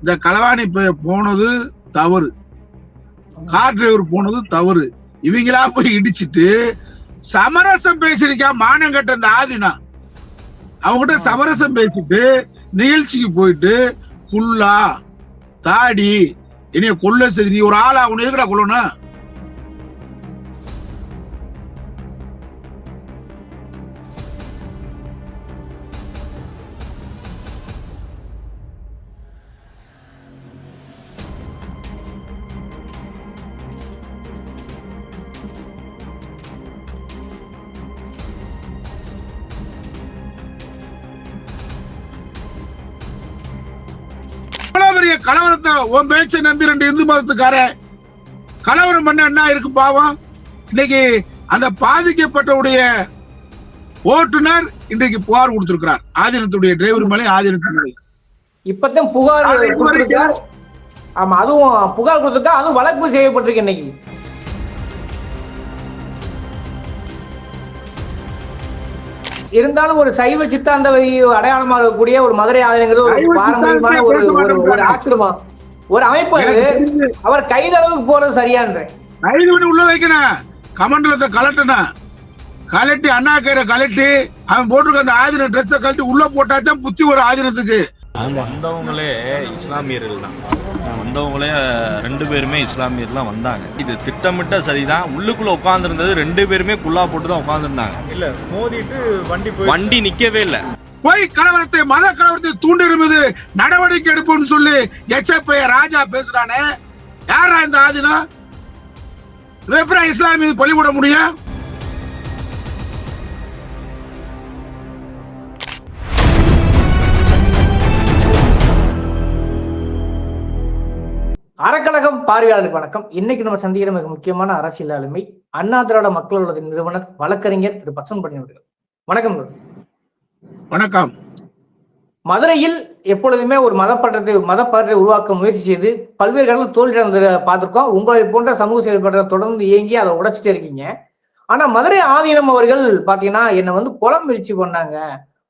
இந்த களவாணி போனது தவறு. கார் டிரைவர் போனது தவறு. இவங்களா போய் இடிச்சிட்டு சமரசம் பேசிருக்கா மானம் கட்ட இந்த ஆதினா. அவங்ககிட்ட சமரசம் பேசிட்டு நிகழ்ச்சிக்கு போயிட்டு குல்லா தாடி என்னைய கொல்ல செய்து நீ ஒரு ஆளா உன்னை எதுக்கடா கொல்லணும்? கலவரத்தை உன் பேச்சை நம்பி ரெண்டு இந்து மதத்துக்கார கலவரம் பண்ண என்ன இருக்கு பாவம்? இன்னைக்கு அந்த பாதிக்கப்பட்டவுடைய ஓட்டுநர் இன்றைக்கு புகார் கொடுத்திருக்கிறார். ஆதீனத்துடைய டிரைவர் மேலே ஆதீனத்து மேலே. இப்பதான் புகார் ஆமா அதுவும் புகார் கொடுத்திருக்கா அதுவும் வழக்கு செய்யப்பட்டிருக்கு இன்னைக்கு. இருந்தாலும் ஒரு சைவ சித்தாந்தவை அடையாளமாக இருக்கக்கூடிய ஒரு மதுரை ஆலயங்கிறது ஒரு பாரம்பரியமான ஒரு ஒரு. ஆசிரமம். ஒரு அமைப்பு அது. அவர் கைதளவுக்கு போறது சரியான்ற கைது பண்ணி உள்ள வைக்கணும் கமண்டலத்தை கலட்டணும் கலட்டி அண்ணா கயிறை கலட்டி அவன் போட்டிருக்க அந்த ஆதீன ட்ரெஸ்ஸை கழட்டி உள்ள போட்டா தான் புத்தி ஒரு ஆதீனத்துக்கு வந்தவங்களே இஸ்லாமியர்கள் தான் வந்தவங்களே ரெண்டு பேருமே இஸ்லாமியர்லாம் வந்தாங்க. இது திட்டமிட்ட சரிதான். உள்ளுக்குள்ள உட்காந்துருந்தது ரெண்டு பேருமே குல்லா போட்டு தான் உட்காந்துருந்தாங்க இல்ல மோதிட்டு வண்டி போய் வண்டி நிக்கவே இல்லை. போய் கலவரத்தை மத கலவரத்தை தூண்டிருப்பது நடவடிக்கை எடுப்போம்னு சொல்லி எச்எப்பைய ராஜா பேசுறானே. யாரா இந்த ஆதீனம் இவன் எப்படி இஸ்லாமிய பள்ளிக்கூட முடியும்? அறக்கழகம் பார்வையாளருக்கு வணக்கம். இன்னைக்கு நம்ம சந்திக்கிற மிக முக்கியமான அரசியல் ஆளுமை அண்ணா திராவிட மக்கள் உலக நிறுவனர் வழக்கறிஞர் திரு பச்சன் பண்ணி அவர்கள். வணக்கம். வணக்கம். மதுரையில் எப்பொழுதுமே ஒரு மதப்பற்றத்தை மதப்பற்றத்தை உருவாக்க முயற்சி செய்து பல்வேறு இடங்களில் தோல்வி பார்த்திருக்கோம். உங்களை போன்ற சமூக செயல்பாடுகளை தொடர்ந்து இயங்கி அதை உடைச்சிட்டே இருக்கீங்க. ஆனா மதுரை ஆதீனம் அவர்கள் பாத்தீங்கன்னா என்னை வந்து குளம் முயற்சி பண்ணாங்க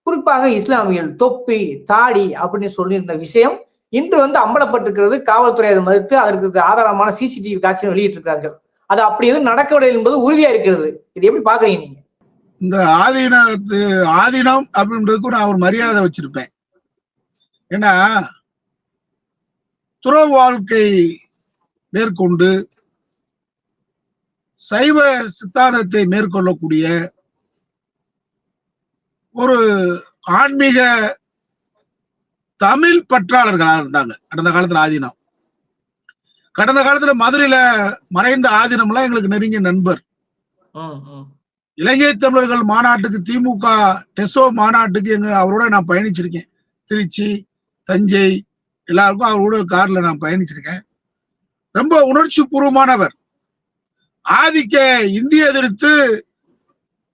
குறிப்பாக இஸ்லாமியல் தொப்பி தாடி அப்படின்னு சொல்லியிருந்த விஷயம் இன்று வந்து அம்பலப்பட்டிருக்கிறது காவல்துறை அதை மறுத்து அதற்கு ஆதாரமான சிசிடிவி காட்சியை வெளியிட்டிருக்கிறார்கள். அது அப்படி எதுவும் நடக்கவில்லை என்பது உறுதியா இருக்கிறது. இது எப்படி பாக்குறீங்க நீங்க? இந்த ஆதீனத்து ஆதீனம் அப்படின்றதுக்கு நான் ஒரு மரியாதை வச்சிருப்பேன். ஏன்னா துறவு வாழ்க்கை மேற்கொண்டு சைவ சித்தாந்தத்தை மேற்கொள்ளக்கூடிய ஒரு ஆன்மீக தமிழ் பற்றாளர்களா இருந்தாங்க. கடந்த காலத்துல ஆதீனம். கடந்த காலத்துல மதுரையில மறைந்த ஆதீனம்லாம் எங்களுக்கு நெருங்கிய நண்பர். இலங்கை தமிழர்கள் மாநாட்டுக்கு திமுக டெசோ மாநாட்டுக்கு எங்க அவரோட நான் பயணிச்சிருக்கேன். திருச்சி தஞ்சை எல்லாருக்கும் அவரோட கார்ல நான் பயணிச்சிருக்கேன். ரொம்ப உணர்ச்சி பூர்வமானவர் ஆதிக்க இந்திய எதிர்த்து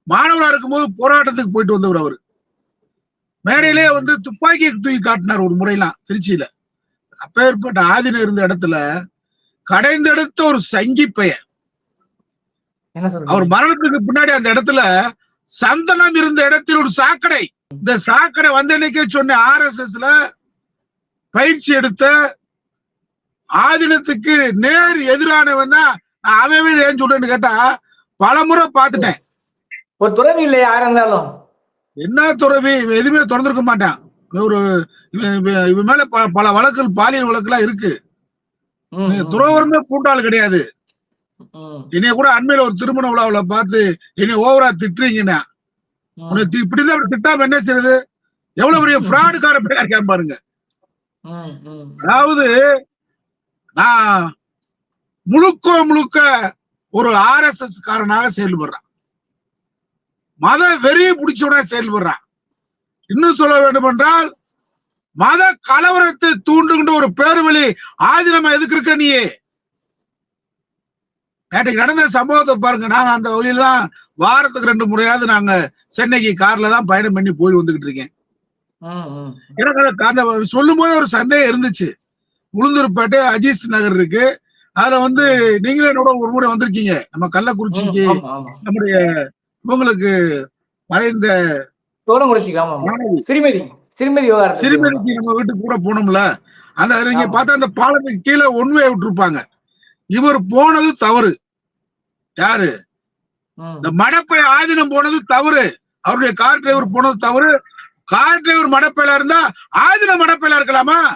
மாணவரா இருக்கும்போது போராட்டத்துக்கு போயிட்டு வந்தவர் அவர். மேடையிலே வந்து துப்பாக்கி தூக்கி காட்டினார் ஒரு முறையெல்லாம் திருச்சியில. அப்பேற்பட்ட ஆதினம் இருந்த இடத்துல கடைந்தெடுத்த ஒரு சங்கி பெயர். என்ன அவர் மரணத்துக்கு பின்னாடி அந்த இடத்துல சந்தனம் இருந்த இடத்தில் ஒரு சாக்கடை. இந்த சாக்கடை வந்த அன்னைக்கே சொன்ன ஆர் எஸ் எஸ்ல பயிற்சி எடுத்த ஆதீனத்துக்கு நேர் எதிரானவன் தான் நான் அவன் ஏன் சொல்றேன்னு கேட்டா பலமுறை பார்த்துட்டேன். ஒரு துறவி இல்லை யாரா இருந்தாலும்? என்ன துறவி? எதுவுமே திறந்திருக்க மாட்டான். ஒரு இவன் மேல பல வழக்குகள் பாலியல் வழக்குலாம் இருக்கு. துறவரமே பூண்டாள் கிடையாது. என்னைய கூட அண்மையில ஒரு திருமண விழாவுல பார்த்து என்னை ஓவரா திட்டுறீங்கன்னா உனக்கு இப்படிதான் திட்டாம என்ன செய்யறது எவ்வளவு பெரிய ஃப்ராடுக்கார பேரா இருக்கான் பாருங்க. அதாவது நான் முழுக்க முழுக்க ஒரு ஆர்எஸ்எஸ் காரனாக செயல்படுறேன். மத வெறி பிடிச்சவனா செயல்படுறான் இன்னும் சொல்ல வேண்டும் என்றால் மத கலவரத்தை தூண்டுகின்ற ஒரு பேருவழி ஆதினமா எதுக்கு இருக்க நீ? நேற்றைக்கு நடந்த சம்பவத்தை பாருங்க. நாங்க அந்த வழியில தான் வாரத்துக்கு ரெண்டு முறையாவது நாங்க சென்னைக்கு கார்ல தான் பயணம் பண்ணி போய் வந்துகிட்டு இருக்கேன். எனக்கு அந்த- சொல்லும் போது ஒரு சந்தேகம் இருந்துச்சு. உளுந்தூர்பேட்டை அஜீஸ் நகர் இருக்கு. அதுல வந்து நீங்களே என்னோட ஒரு முறை வந்திருக்கீங்க. நம்ம கள்ளக்குறிச்சிக்கு. நம்முடைய இவங்களுக்கு மறைந்த சிறுமதி. சிறுமிக்கு நம்ம வீட்டுக்கு கூட போனோம்ல. அந்த நீங்க. பார்த்தா அந்த பாலத்துக்கு கீழே ஒன்வே விட்டுருப்பாங்க. இவர் போனது தவறு. யாரு. இந்த மடப்பை ஆதீனம் போனது தவறு. அவருடைய கார் டிரைவர் போனது தவறு. கார் டிரைவர் மடப்பையில இருந்தா ஆதீனம் மடப்பையில இருக்கலாமா?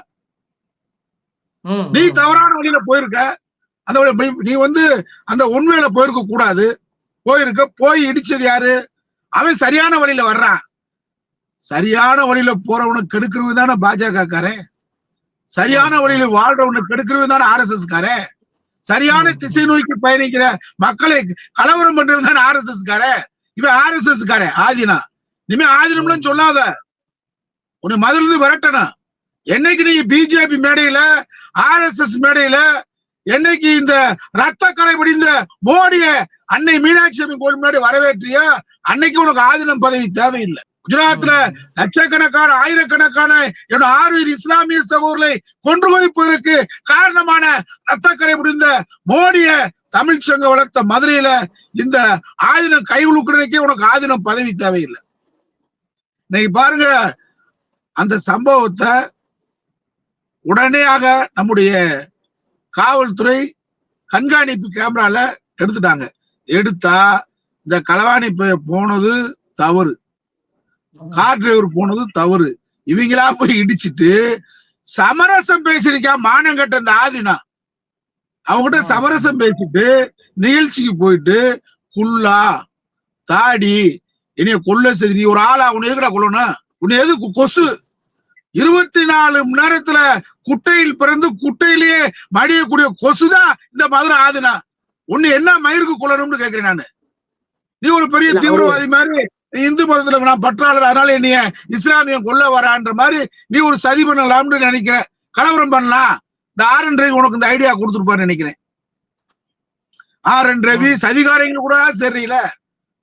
நீ. தவறான வழியில போயிருக்க. அந்த நீ- வந்து அந்த உண்மையில போயிருக்க கூடாது. போயிருக்க போய் இடிச்சது யாரு? அவன் சரியான வழியில வர்றான். சரியான வழியில போறவனை கெடுக்கிறது தானே பாஜக காரன் சரியான வழியில வாழ்றவனை கெடுக்கிறது தானே ஆர் எஸ் எஸ் காரன் சரியான திசை நோக்கி பயணிக்கிற மக்களை கலவரம் பண்றது தானே ஆர் எஸ் எஸ் காரன் இவன் ஆர் எஸ் எஸ் காரன் ஆதினா. இனிமே ஆதினம்னு சொல்லாத. உன்னை முதல்ல இருந்து விரட்டணும். என்னைக்கு நீ பிஜேபி மேடையில ஆர் எஸ் எஸ் மேடையில என்னைக்கு இந்த ரத்த கரை படிந்த மோடிய அன்னை மீனாட்சி அம்மன் கோயில் முன்னாடி வரவேற்றியா? அன்னைக்கு உனக்கு ஆதீனம் பதவி தேவையில்லை. குஜராத்ல லட்சக்கணக்கான ஆயிரக்கணக்கான என்னோட ஆறு இஸ்லாமிய சகோதரர்களை கொன்று குவிப்பதற்கு காரணமான ரத்தக்கரை முடிந்த மோடிய தமிழ் சங்கம் வளர்த்த மதுரையில இந்த ஆதீனம் கைவிழுக்கிறதுக்கே உனக்கு ஆதீனம் பதவி தேவையில்லை. இன்னைக்கு பாருங்க அந்த சம்பவத்தை உடனேயாக நம்முடைய காவல்துறை கண்காணிப்பு கேமரால எடுத்துட்டாங்க. எடுத்தா இந்த களவாணி பைய போனது தவறு. கார் டிரைவர் போனது தவறு. இவங்களா போய் இடிச்சிட்டு சமரசம் பேசிருக்கா மானம் கட்ட இந்த ஆதினா. அவங்ககிட்ட சமரசம் பேசிட்டு நிகழ்ச்சிக்கு போயிட்டு குல்லா தாடி என்னைய கொல்ல செய்தி நீ ஒரு ஆளா உன்னை எதுக்குடா கொல்லணும்? உன்னை எதுக்கு கொசு? இருபத்தி நாலு மணி நேரத்துல குட்டையில் பிறந்து குட்டையிலேயே மடியக்கூடிய கொசுதான் இந்த மதுரை ஆதினா. உன்னை என்ன மயிருக்கு கொள்ளணும்னு கேக்குறேன் நானு. நீ ஒரு பெரிய தீவிரவாதி மாதிரி நீ இந்து மதத்துல நான் பற்றாளர் அதனால என்னைய இஸ்லாமியம் கொல்ல வரான்ற மாதிரி நீ ஒரு சதி பண்ணலாம்னு நினைக்கிற கலவரம் பண்ணலாம். இந்த ஆர் என் ரவி உனக்கு இந்த ஐடியா கொடுத்துருப்பான்னு நினைக்கிறேன். ஆர் என் ரவி சதிகாரங்க கூட சரியில்ல.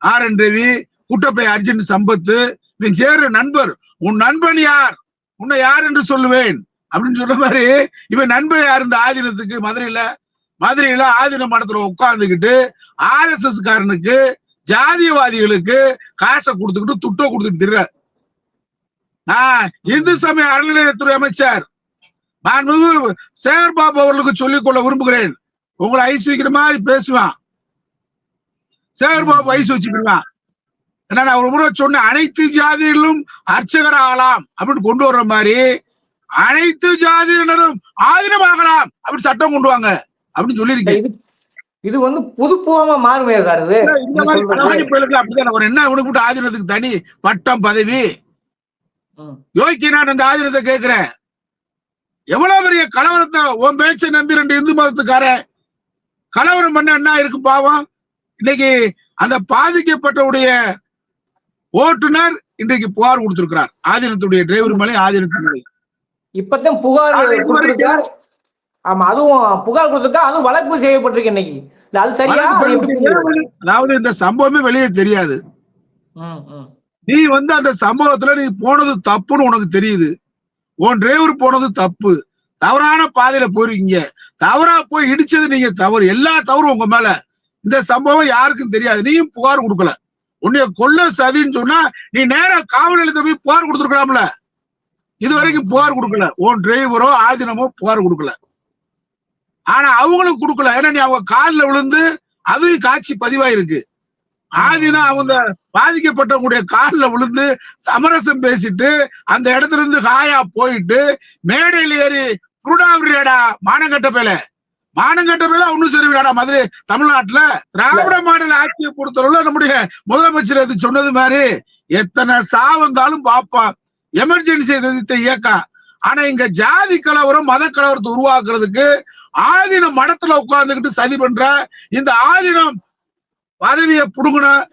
ஆர் என் ரவி குட்டப்பை அர்ஜுன் சம்பத்து இவன் சேரு நண்பர். உன் நண்பன் யார்? உன்னை யார் என்று சொல்லுவேன். அப்படின்னு சொன்ன மாதிரி இவன் நண்பன் யார் இந்த ஆதீனத்துக்கு? மதுரையில மதுரையில ஆதீன மடத்துல உட்கார்ந்துக்கிட்டு ஆர் எஸ் எஸ் காரனுக்கு ஜாதியவாதிகளுக்கு காசை கொடுத்துக்கிட்டு துட்டை கொடுத்துட்டு திர்ற நான் இந்து சமய அறநிலையத்துறை அமைச்சர். நான் சேகர் பாபு அவர்களுக்கு சொல்லிக் கொள்ள விரும்புகிறேன். உங்களை ஐஸ் வைக்கிற மாதிரி பேசுவான். சேகர் பாபு ஐஸ் வச்சுக்கலாம் ஏன்னா நான் ஒரு முறை சொன்னேன் அனைத்து ஜாதியிலும் அர்ச்சகர் ஆகலாம் அப்படின்னு கொண்டு வர்ற மாதிரி அனைத்து ஜாதியினரும் ஆதீனமாகலாம் அப்படின்னு சட்டம் கொண்டு வாங்க. அப்படின்னு சொல்லியிருக்கேன் இது வந்து புதுப்புவமா மாறுமே சார் இது. இந்த என்ன அப்படிதான். உனக்கு விட்டு ஆதீனத்துக்கு தனி பட்டம் பதவி. யோகி நான் அந்த ஆதீனத்தை கேட்கிறேன். எவ்வளவு பெரிய கலவரத்தை உன் பேச்சை நம்பி ரெண்டு இந்து மதத்துக்காரன் கலவரம் பண்ண என்ன இருக்கு பாவம். இன்னைக்கு அந்த பாதிக்கப்பட்டவுடைய ஓட்டுநர் இன்றைக்கு புகார் கொடுத்திருக்கிறார். ஆதீனத்துடைய டிரைவர் மேலே ஆதீனத்து மேலே இப்பதான் புகார் ஆமா அதுவும் புகார் கொடுத்திருக்கா அதுவும் வழக்கு செய்யப்பட்டிருக்கு இன்னைக்கு. இல்ல அது சரியா? அதாவது இந்த சம்பவமே வெளியே தெரியாது. நீ வந்து அந்த சம்பவத்துல நீ போனது தப்புன்னு உனக்கு தெரியுது. உன் டிரைவர் போனது தப்பு. தவறான பாதையில போயிருக்கீங்க. தவறா போய் இடிச்சது நீங்க தவறு. எல்லா தவறும் உங்க மேல. இந்த சம்பவம் யாருக்கும் தெரியாது. நீயும் புகார் கொடுக்கல. உன்னைய கொல்ல சதின்னு சொன்னா நீ நேரா காவல் நிலையத்தை போய் புகார் கொடுத்துருக்கலாம்ல. இது வரைக்கும் புகார் கொடுக்கல. உன் டிரைவரோ ஆதினமோ புகார் கொடுக்கல. ஆனா அவங்களும் கொடுக்கல. ஏன்னா நீ அவங்க காலில் விழுந்து அதுவும் காட்சி பதிவாயிருக்கு. ஆதினா அவங்க பாதிக்கப்பட்டவங்களுடைய காலில் விழுந்து சமரசம் பேசிட்டு அந்த இடத்துல இருந்து ஹாயா போயிட்டு மேடையில் ஏறி குருடாவிரியாடா மானங்கட்ட பேல மானங்கட்ட பேல ஒண்ணு சரிவிடாடா மதுரை தமிழ்நாட்டுல. திராவிட மாடல் ஆட்சியை பொறுத்தவரை நம்முடைய முதலமைச்சர் அது சொன்னது மாதிரி எத்தனை சா வந்தாலும் பார்ப்பான் எமர்ஜென்சி எதிர்த்த இயக்கம் ஆனா இங்க ஜாதி கலவரம் மத கலவரத்தை உருவாக்குறதுக்கு ஆதீனம் மடத்துல உட்கார்ந்துகிட்டு சதி பண்ற இந்த ஆதீனம் பதவியை புடுங்கின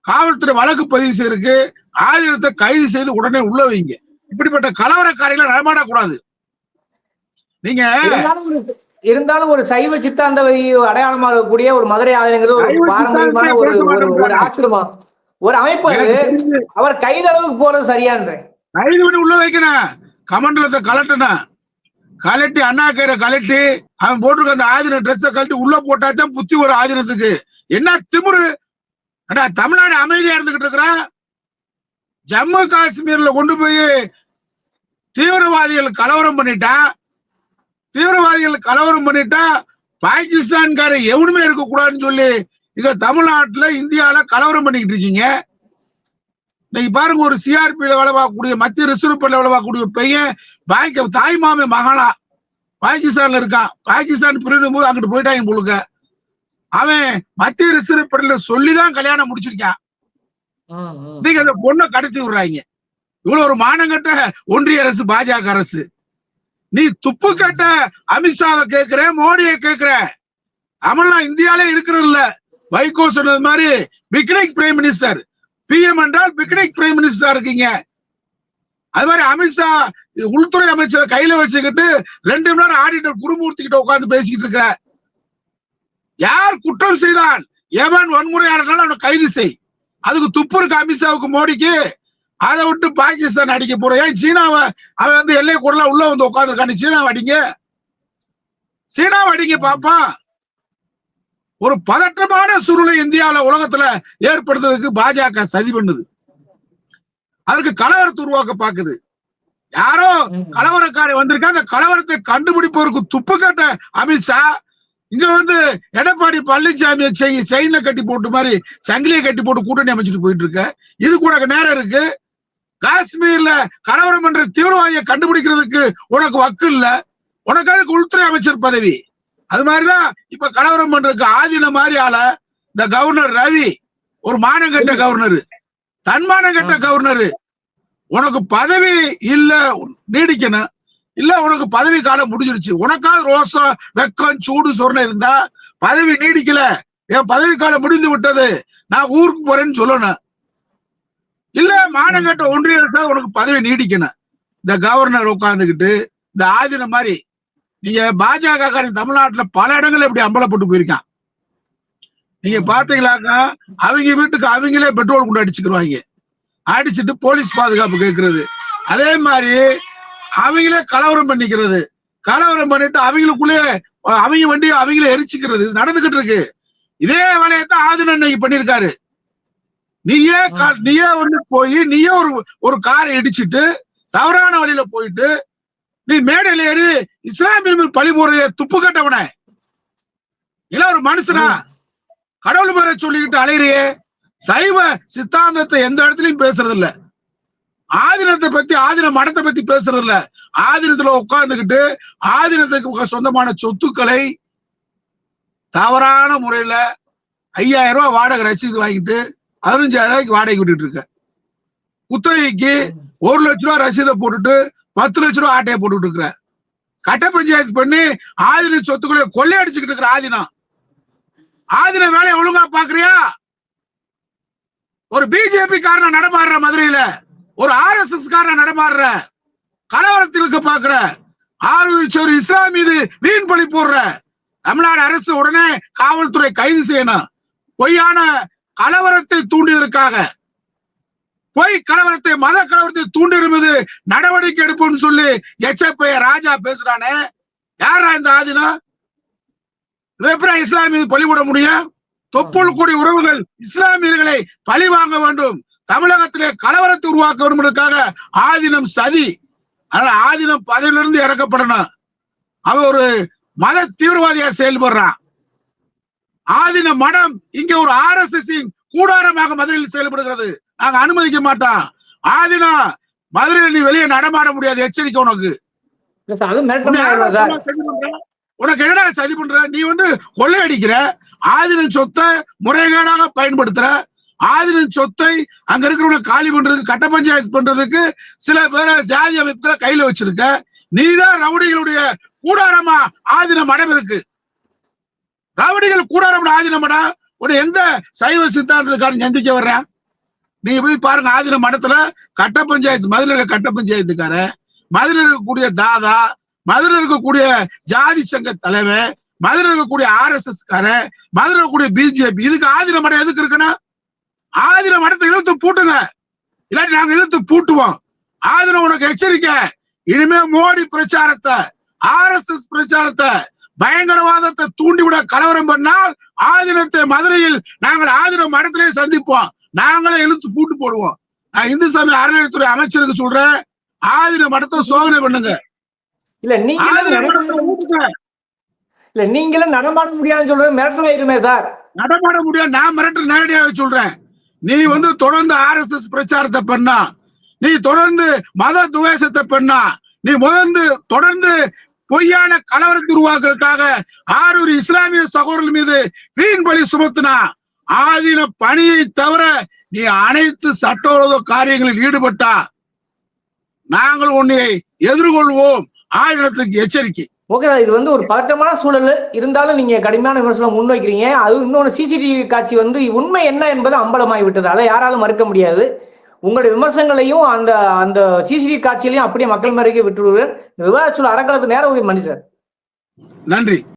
காவல்துறை வழக்கு பதிவு செய்திருக்கு ஆதீனத்தை கைது செய்து உடனே உள்ள வைங்க. இப்படிப்பட்ட கலவரக்காரிகளை நடமாடக்கூடாது. நீங்க இருந்தாலும் ஒரு- சைவ சித்தாந்த அடையாளமாக இருக்கக்கூடிய ஒரு மதுரை ஆதீனங்கிறது ஒரு பாரம்பரியமான ஒரு ஒரு-. ஆசிரமம் ஒரு அமைப்பு அவர் கைதளவுக்கு போறது சரியான்றேன். கைது பண்ணி உள்ள வைக்கணும். கமண்டலத்தை கலட்டணும். கலட்டி அண்ணா கயிறை கலட்டி அவன் போட்டிருக்க அந்த ஆதின ட்ரெஸ்ஸை கழட்டி உள்ள போட்டாதான் புத்தி ஒரு ஆதீனத்துக்கு என்ன திமுரு? அடா தமிழ்நாடு அமைதியா இருந்துகிட்டு இருக்கிறான் ஜம்மு காஷ்மீர்ல கொண்டு போய் தீவிரவாதிகள் கலவரம் பண்ணிட்டா? தீவிரவாதிகள் கலவரம் பண்ணிட்டா? பாகிஸ்தான்கார எவனுமே இருக்கக்கூடாதுன்னு சொல்லி இங்க தமிழ்நாட்டுல இந்தியால கலவரம் பண்ணிக்கிட்டு இருக்கீங்க. இன்னைக்கு பாருங்க ஒரு சிஆர்பியில வேலை பார்க்கக்கூடிய மத்திய ரிசர்வ் பள்ளியில வேலை பார்க்கக்கூடிய பையன் பாய்க்க தாய் மாமே மகானா பாகிஸ்தான்ல இருக்கான். பாகிஸ்தான் பிரியும் போது அங்கிட்டு போயிட்டாங்க முழுக்க அவன் மத்திய ரிசர்வ் பள்ளியில சொல்லிதான் கல்யாணம் முடிச்சிருக்கான். நீங்க அந்த பொண்ணை கடத்தி விடுறாங்க. இவ்வளவு ஒரு மானங்கட்ட ஒன்றிய அரசு பாஜக அரசு. நீ துப்பு கட்ட அமித்ஷாவை கேக்குற மோடியை கேக்குற தமிழ்நாடு இந்தியாலே இருக்கிறது இல்ல வைகோ சொன்னது மாதிரி பிக்னிக் பிரைம் மினிஸ்டர் பிஎம் என்றால் பிக்னிக் பிரைம் மினிஸ்டரா இருக்கீங்க. அது மாதிரி அமித்ஷா உள்துறை அமைச்சரை கையில வச்சுக்கிட்டு ரெண்டு மணி நேரம் ஆடிட்டர் குருமூர்த்தி கிட்ட உட்காந்து பேசிக்கிட்டு இருக்கிற. யார் குற்றம் செய்தான்? எவன் வன்முறையாளர்கள் அவனை கைது செய். அதுக்கு துப்பு இருக்கு அமித்ஷாவுக்கு மோடிக்கு. அதை விட்டு பாகிஸ்தான் அடிக்க போற ஏன் சீனாவை அவன் வந்து எல்லை குரலா உள்ள வந்து உட்காந்துருக்கான்னு சீனாவை அடிங்க. சீனாவை அடிங்க பாப்பான் ஒரு பதற்றமான சூழ்நிலை இந்தியாவுல உலகத்துல ஏற்படுத்துறதுக்கு பாஜக சதி பண்ணுது. அதற்கு கலவரத்தை உருவாக்க பாக்குது. யாரோ ம். கலவரக்காரி வந்திருக்கா அந்த கலவரத்தை கண்டுபிடிப்பவருக்கு துப்பு கட்ட அமித்ஷா இங்க வந்து எடப்பாடி பழனிசாமியை செயின்ல கட்டி போட்டு மாதிரி சங்கிலியை கட்டி போட்டு கூட்டணி அமைச்சிட்டு போயிட்டு இருக்க. இது கூட நேரம் இருக்கு. காஷ்மீர்ல கலவரம் என்ற தீவிரவாதியை கண்டுபிடிக்கிறதுக்கு உனக்கு வக்கு இல்ல. உனக்கு அதுக்கு உள்துறை அமைச்சர் பதவி. அது மாதிரிதான் இப்ப கலவரம் பண்றதுக்கு ஆதின மாதிரி ஆள இந்த கவர்னர் ரவி. ஒரு மானங்கட்ட கவர்னர் தன்மானங்கட்ட கவர்னர் உனக்கு பதவி இல்ல நீடிக்கணும். இல்ல உனக்கு பதவி காலம் முடிஞ்சிருச்சு. உனக்காவது ரோசம் வெக்கம் சூடு சொரணை இருந்தா பதவி நீடிக்கல. என் பதவி காலம் முடிந்து விட்டது. நான் ஊருக்கு போறேன்னு சொல்லணும். இல்ல மானங்கட்ட ஒன்றிய உனக்கு பதவி நீடிக்கணும். இந்த கவர்னர் உட்காந்துக்கிட்டு இந்த ஆதின மாதிரி நீங்க பாஜக காரன் தமிழ்நாட்டுல பல இடங்கள்ல இப்படி அம்பலப்பட்டு போயிருக்கான். நீங்க பாத்தீங்களாக்கா அவங்க வீட்டுக்கு அவங்களே பெட்ரோல் கொண்டு அடிச்சுக்கிருவாங்க. அடிச்சுட்டு போலீஸ் பாதுகாப்பு கேட்கறது அதே மாதிரி அவங்களே கலவரம் பண்ணிக்கிறது. கலவரம் பண்ணிட்டு அவங்களுக்குள்ளே அவங்க வண்டியை அவங்களே எரிச்சுக்கிறது. நடந்துகிட்டு இருக்கு. இதே வேலையத்தான் ஆதின இன்னைக்கு பண்ணிருக்காரு நீயே நீயே வந்து போய் நீயே ஒரு ஒரு காரை இடிச்சிட்டு தவறான வழியில போயிட்டு நீ மேடையில ஏறி இஸ்லாமிய மேல் பழி போடுற துப்பு கட்டவன. இல்ல ஒரு மனுஷனா? கடவுள் பேரை சொல்லிக்கிட்டு அலையிறியே. சைவ சித்தாந்தத்தை எந்த இடத்துலயும் பேசுறது இல்ல ஆதீனத்தை பத்தி ஆதீன மடத்தை பத்தி பேசுறது இல்ல ஆதீனத்துல உட்கார்ந்துகிட்டு ஆதீனத்துக்கு சொந்தமான சொத்துக்களை தவறான முறையில ஐயாயிரம் ரூபாய் வாடகை ரசீது வாங்கிட்டு பதினஞ்சாயிரம் ரூபாய்க்கு வாடகை விட்டுட்டு இருக்க. குத்தகைக்கு ஒரு லட்ச ரூபா ரசீதை போட்டுட்டு பத்து லட்ச ரூபா ஆட்டையை போட்டுட்டு இருக்கிற. கட்ட பஞ்சாயத்து பண்ணி ஆதின சொத்துக்களை கொள்ளையடிச்சுக்கிட்டு இருக்கிற ஆதினம் ஆதின வேலையை ஒழுங்கா பாக்குறியா ஒரு பிஜேபி காரன நடமாடுற மதுரையில ஒரு ஆர் எஸ் எஸ் காரன நடமாடுற கலவரத்தில் இருக்க பாக்குற ஆறு ஒரு இஸ்லாம் மீது வீண் பழி போடுற தமிழ்நாடு அரசு உடனே காவல்துறை கைது செய்யணும். பொய்யான கலவரத்தை தூண்டியதற்காக பொய் கலவரத்தை மத கலவரத்தை தூண்டிருப்பது நடவடிக்கை எடுப்போம்னு சொல்லி எச்சப்பைய ராஜா பேசுறானே. யாரா இந்த ஆதினா? எப்படி இஸ்லாமிய பழிவிட பழி முடியும்? தொப்புள் கூடிய உறவுகள் இஸ்லாமியர்களை பழி வாங்க வேண்டும். தமிழகத்திலே கலவரத்தை உருவாக்க வேண்டும் ஆதினம் சதி. அதனால ஆதினம் பதவியிலிருந்து இறக்கப்படணும். அவன் ஒரு மத தீவிரவாதியா செயல்படுறான். ஆதின மடம் இங்க ஒரு ஆர் எஸ் எஸ் கூடாரமாக மதுரையில் செயல்படுகிறது. நாங்க அனுமதிக்க மாட்டோம். ஆதினா மதுரையில் நீ வெளியே நடமாட முடியாது எச்சரிக்கை உனக்கு? உனக்கு என்னடா சதி பண்ற? நீ வந்து கொள்ளையடிக்கிற. ஆதினம் சொத்தை முறைகேடாக பயன்படுத்துற. ஆதினம் சொத்தை அங்க இருக்கிறவன காலி பண்றதுக்கு கட்ட பஞ்சாயத்து பண்றதுக்கு சில பேரை ஜாதி அமைப்புகளை கையில வச்சிருக்க. நீதான் ரவுடிகளுடைய கூடாரமா? ஆதின மடம் இருக்கு. ரவுடிகள் கூடாரம் ஆதின மடம்? உன்னை எந்த சைவ சித்தாந்தத்துக்காரன் சந்திக்க வர்றேன்? நீங்க போய் பாருங்க ஆதின மடத்துல கட்ட பஞ்சாயத்து மதுரை இருக்க கட்ட பஞ்சாயத்துக்காரன் மதுரை இருக்கக்கூடிய தாதா மதுரை இருக்கக்கூடிய ஜாதி சங்க தலைவர் மதுரை இருக்கக்கூடிய ஆர் எஸ் எஸ் காரன் மதுரை இருக்கக்கூடிய பிஜேபி இதுக்கு ஆதின மடம் எதுக்கு இருக்குன்னா ஆதின மடத்தை இழுத்து பூட்டுங்க. இல்லாட்டி நாங்க இழுத்து பூட்டுவோம். ஆதின உனக்கு எச்சரிக்கை. இனிமே மோடி பிரச்சாரத்தை ஆர் எஸ் எஸ் பிரச்சாரத்தை பயங்கரவாதத்தை தூண்டிவிட கலவரம் பண்ணால் ஆதினத்தை மதுரையில் நாங்கள் ஆதின மடத்திலே சந்திப்போம். நாங்களே இழுத்து பூட்டு போடுவோம். நான் இந்து சமய அறநிலையத்துறை அமைச்சருக்கு சொல்றேன். ஆதின மடத்தை சோதனை பண்ணுங்க. இல்ல நீங்க. இல்ல நீங்களும் நடமாட முடியாதுன்னு சொல்றது மிரட்டலாயிருமே சார். நடமாட முடியாது. நான் மிரட்டு நேரடியாக சொல்றேன். நீ வந்து தொடர்ந்து ஆர்எஸ்எஸ் பிரச்சாரத்தை பண்ணா. நீ தொடர்ந்து மத துவேஷத்தை பண்ணா. நீ முதர்ந்து தொடர்ந்து பொய்யான கலவரத்தை உருவாக்குறதுக்காக ஆரூர் இஸ்லாமிய சகோதரர்கள் மீது வீண் பலி சுமத்தினா. ஆதீன பணியை தவிர நீ அனைத்து சட்டவிரோத காரியங்களில் ஈடுபட்டா நாங்கள் உன்னை எதிர்கொள்வோம். ஆயுதத்துக்கு எச்சரிக்கை. ஓகே இது வந்து ஒரு பதட்டமான சூழல். இருந்தாலும் நீங்க கடுமையான விமர்சனம் முன்வைக்கிறீங்க. அது இன்னொன்று சிசிடிவி காட்சி வந்து உண்மை என்ன என்பது அம்பலமாகி விட்டது. அதை யாராலும் மறுக்க முடியாது. உங்களுடைய விமர்சனங்களையும் அந்த அந்த சிசிடிவி காட்சியிலையும் அப்படியே மக்கள் மறைக்க விட்டுவிடுவேன். விவாத சூழல் அறக்கலத்து நேர உதவி மணி சார். நன்றி.